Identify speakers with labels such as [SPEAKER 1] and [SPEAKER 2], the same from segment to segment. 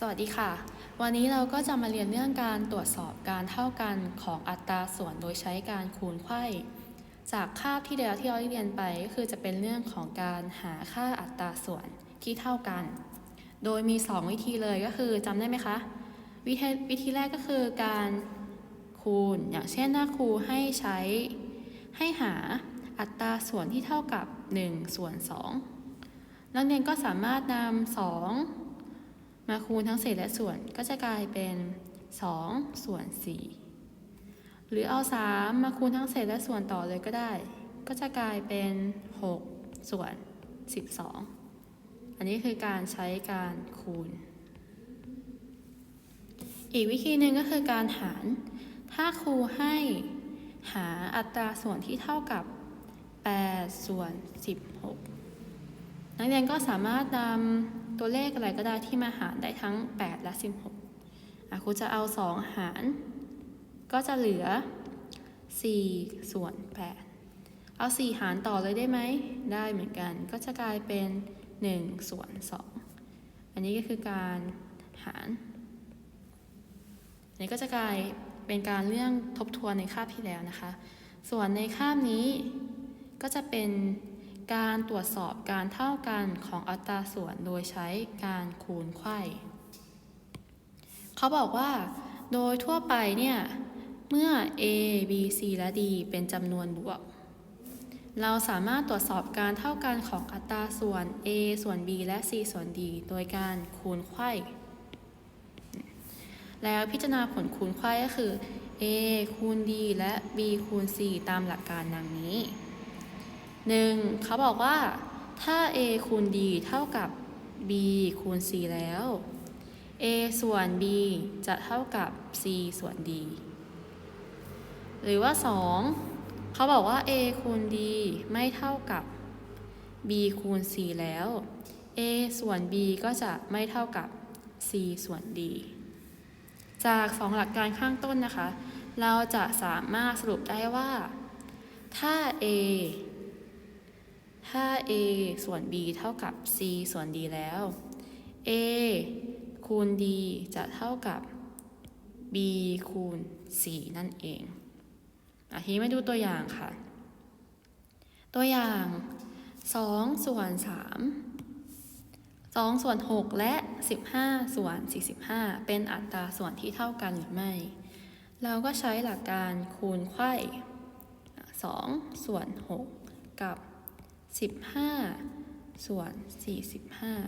[SPEAKER 1] สวัสดีค่ะ วันนี้เราก็จะมาเรียนเรื่องการตรวจสอบการเท่ากันของอัตราส่วนโดยใช้การคูณไขว้จากคาบที่เดียวที่เราเรียนไปก็คือจะเป็นเรื่องของการหาค่าอัตราส่วนที่เท่ากัน โดยมี 2 วิธีเลยก็คือจำได้ไหมคะ วิธีวิธีแรกก็คือการคูณ อย่างเช่นหน้าครูให้ใช้ให้หาอัตราส่วนที่เท่ากับ1ส่วน2นักเรียนก็สามารถนำ2 มาคูณทั้งเศษและส่วนก็จะกลายเป็น 2 ส่วน 4 หรือเอา 3 มาคูณทั้งเศษและส่วนต่อเลยก็ได้ ก็จะกลายเป็น 6 ส่วน 12 อันนี้คือการใช้การคูณ อีกวิธีหนึ่งก็คือการหาร ถ้าครูให้หาอัตราส่วนที่เท่ากับ 8 ส่วน 16 นักเรียนก็สามารถนำ ตัวเลขอะไรก็ได้ที่มาหารได้ทั้ง 8 และ 16อะครูจะเอา 2 หาร ก็จะเหลือ 4 ส่วน 8 เอา 4 หารต่อเลยได้ไหม ได้เหมือนกัน ก็จะกลายเป็น 1 ส่วน 2 อันนี้ก็คือการหาร อันนี้ก็จะกลายเป็นการเรื่องทบทวนในคาบที่แล้วนะคะ ส่วนในคาบนี้ก็จะเป็น การตรวจสอบการเท่ากันของอัตราส่วนโดยใช้การคูณไขว้เขาบอกว่า โดยทั่วไปเนี่ย เมื่อ a b c และ d เป็นจำนวนบวก เราสามารถตรวจสอบการเท่ากันของอัตราส่วน a ส่วน b และ c ส่วน d โดยการคูณไขว้แล้วพิจารณาผลคูณไขว้ก็คือ a คูณ d และ b คูณ c ตามหลักการดังนี้ 1. เขาบอกว่า ถ้า a คูณ d เท่ากับ b คูณ c แล้ว a ส่วน b จะเท่ากับ c ส่วน d หรือว่า 2. เขาบอกว่า a คูณ d ไม่เท่ากับ b คูณ c แล้ว a ส่วน b ก็จะไม่เท่ากับ c ส่วน d จากสองหลักการข้างต้นนะคะ เราจะสามารถสรุปได้ว่า ถ้า a ถ้า a ส่วน b เท่ากับ c ส่วน d แล้ว a คูณ d จะเท่ากับ b คูณ c นั่นเองอะทีนี้มาดูตัวอย่างค่ะ ตัวอย่าง 2 ส่วน 3 2 ส่วน 6 และ 15 ส่วน 45 เป็นอัตราส่วนที่เท่ากันหรือไม่ เราก็ใช้หลักการคูณไขว้2ส่วน 6 กับ 15 ส่วน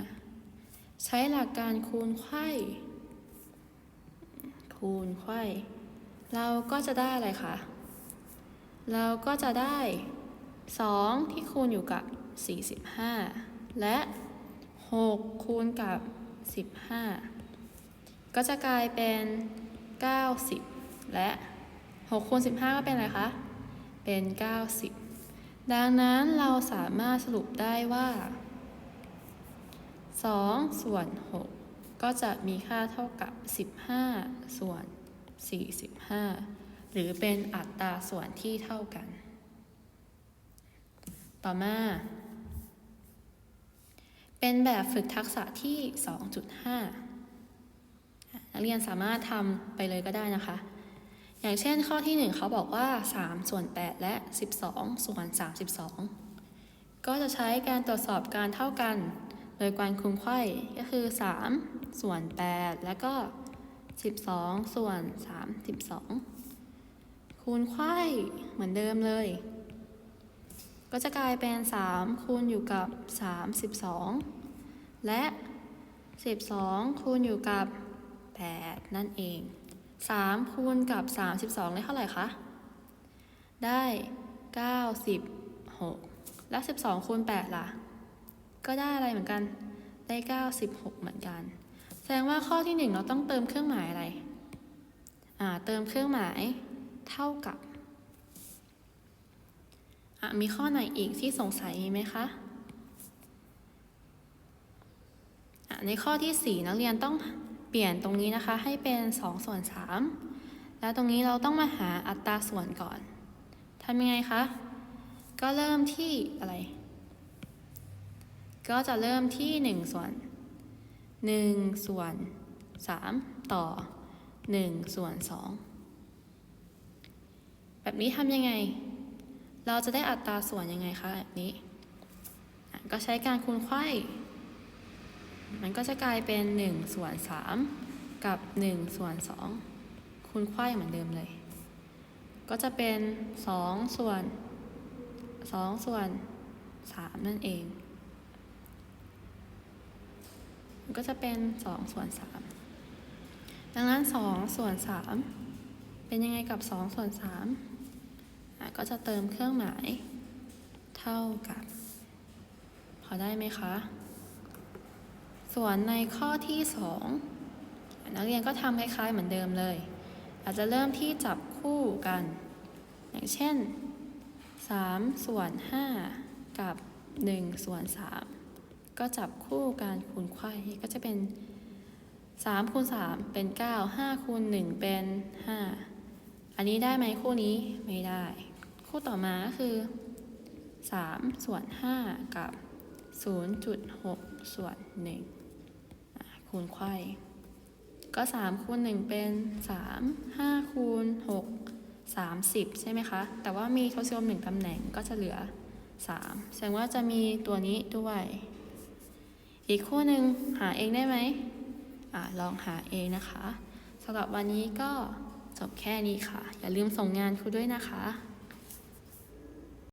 [SPEAKER 1] 45 ใช้หลักการคูณไขว้คูณไขว้เราก็จะได้อะไรคะ เราก็จะได้ 2 ที่คูณอยู่กับ 45 และ 6 คูณกับ 15 ก็จะกลายเป็น 90 และ6คูณ15 ก็เป็นอะไรคะ เป็น 90 ดังนั้นเราสามารถสรุปได้ว่า 2 ส่วน 6 ก็จะมีค่าเท่ากับ 15 ส่วน 45 หรือเป็นอัตราส่วนที่เท่ากัน ต่อมา เป็นแบบฝึกทักษะที่ 2.5 นักเรียนสามารถทำไปเลยก็ได้นะคะ อย่างเช่นข้อที่ 1เขาบอกว่า 3 ส่วน 8 และ 12 ส่วน 32 ก็จะใช้การตรวจสอบการเท่ากัน โดยการคูณไข้ก็คือ 3 ส่วน 8 แล้วก็ 12 ส่วน 32 คูณไข้เหมือนเดิมเลย ก็จะกลายเป็น 3 คูณอยู่กับ 32 และ 12 คูณอยู่กับ 8 นั่นเอง 3 คูณกับ 32 ได้เท่าไหร่คะ ได้ 96 และ12 คูณ 8 ล่ะ ก็ได้อะไรเหมือนกัน ได้ 96 เหมือนกัน แสดงว่าข้อที่ 1 เราต้องเติมเครื่องหมายอะไร อ่า เติมเครื่องหมายเท่ากับ อะ มีข้อไหนอีกที่สงสัยไหมคะอะในข้อที่ 4 นักเรียนต้อง เปลี่ยนตรงนี้นะคะให้เป็น2ส่วน3แล้วตรงนี้เราต้องมาหาอัตราส่วนก่อนทำยังไงคะ ก็เริ่มที่อะไร ก็จะเริ่มที่ 1 ส่วน 1 ส่วน 3 ต่อ 1 ส่วน 2 แบบนี้ทำยังไง เราจะได้อัตราส่วนยังไงคะแบบนี้ ก็ใช้การคูณไขว้ มันก็จะกลายเป็น1ส่วน3กับ1ส่วน2คูณไขว้เหมือนเดิมเลย ก็จะเป็น2ส่วน2ส่วน3นั่นเอง มันก็จะเป็น2ส่วน3ดังนั้น2ส่วน3เป็นยังไงกับ2ส่วน3ก็จะเติมเครื่องหมาย เท่ากับ พอได้ไหมคะ ส่วนในข้อที่ 2 นักเรียนก็ทำคล้ายๆเหมือนเดิมเลย อาจจะเริ่มที่จับคู่กัน อย่างเช่น 3 ส่วน 5 กับ 1 ส่วน 3 ก็จับคู่การคูณไขว้ก็จะเป็น 3 คูณ 3 เป็น 9 5 คูณ 1 เป็น 5 อันนี้ได้ไหมคู่นี้ไม่ได้ คู่ต่อมาคือ 3 ส่วน 5 กับ0.6 ส่วน1อะ คูณไขว้ก็3คูณ1เป็น 3 5คูณ6 30 ใช่ไหมคะ แต่ว่ามีทศนิยม1ตำแหน่งก็จะเหลือ 3 แสดงว่าจะมีตัวนี้ด้วย อีกคู่หนึ่งหาเองได้ไหมอะลองหาเองนะคะสำหรับวันนี้ก็จบแค่นี้ค่ะ อย่าลืมส่งงานครูด้วยนะคะ